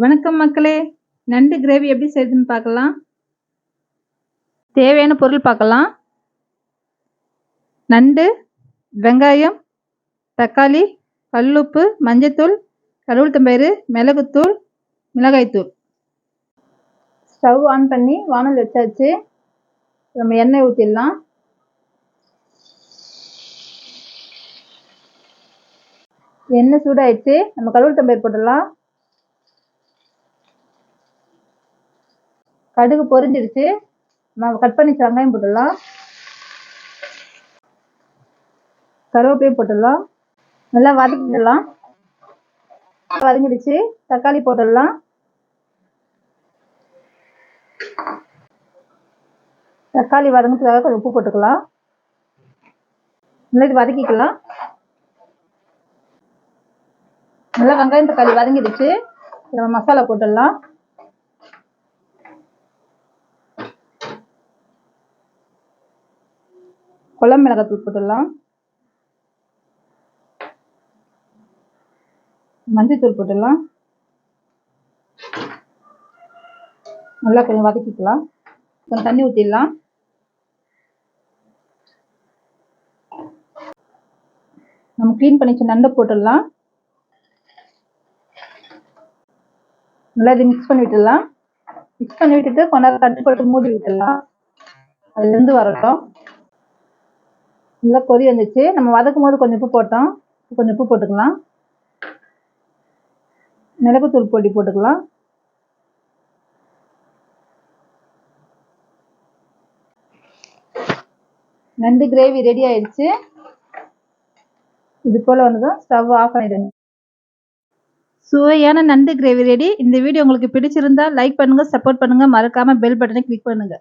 வணக்கம் மக்களே. நண்டு கிரேவி எப்படி செய்யுதுன்னு பார்க்கலாம். தேவையான பொருள் பார்க்கலாம். நண்டு வெங்காயம் தக்காளி கல்லுப்பு மஞ்சத்தூள் கடவுள்தம்பயிறு மிளகுத்தூள் மிளகாய்த்தூள். ஸ்டவ் ஆன் பண்ணி வானல் வச்சாச்சு. நம்ம எண்ணெய் ஊற்றிடலாம் எண்ணெய் சூடாயிடுச்சு. நம்ம கடவுள்தம்பயிறு போட்டுடலாம். கடுகு பொரிஞ்சிருச்சு. நம்ம கட் பண்ணி வெங்காயம் போட்டுடலாம். கருவேப்பிலையும் போட்டுடலாம். நல்லா வதக்கிடலாம். வதங்கிடுச்சு. தக்காளி போட்டுடலாம். தக்காளி வதங்கிறதுக்காக கொஞ்சம் உப்பு போட்டுக்கலாம். நல்லா இது வதக்கிக்கலாம். நல்லா வெங்காயம் தக்காளி வதங்கிடுச்சு. நம்ம மசாலா போட்டுடலாம். குழம்பு மிளகாத்தூள் போட்டுடலாம். மஞ்சத்தூள் போட்டுடலாம். நல்லா கொஞ்சம் வதக்கிக்கலாம். கொஞ்சம் தண்ணி ஊற்றிடலாம் நம்ம க்ளீன் பண்ணி வச்ச நண்டை போட்டுடலாம். நல்லா இது மிக்ஸ் பண்ணி விட்டுடலாம். மிக்ஸ் பண்ணி விட்டுட்டு கொஞ்ச நேரம் தட்டு போட்டு மூடி விட்டுடலாம். அதுலேருந்து வரட்டும். நல்லா கொதி வந்துச்சு. நம்ம வதக்கும் போது கொஞ்சம் உப்பு போட்டோம். கொஞ்சம் உப்பு போட்டுக்கலாம். மிளகுத்தூள் பொடி போட்டுக்கலாம். நண்டு கிரேவி ரெடி ஆயிடுச்சு. இது போல் வந்ததும் ஸ்டவ் ஆஃப் பண்ணிடுங்க. சுவையான நண்டு கிரேவி ரெடி. இந்த வீடியோ உங்களுக்கு பிடிச்சிருந்தா லைக் பண்ணுங்க சப்போர்ட் பண்ணுங்க. மறக்காம பெல் பட்டனை கிளிக் பண்ணுங்க.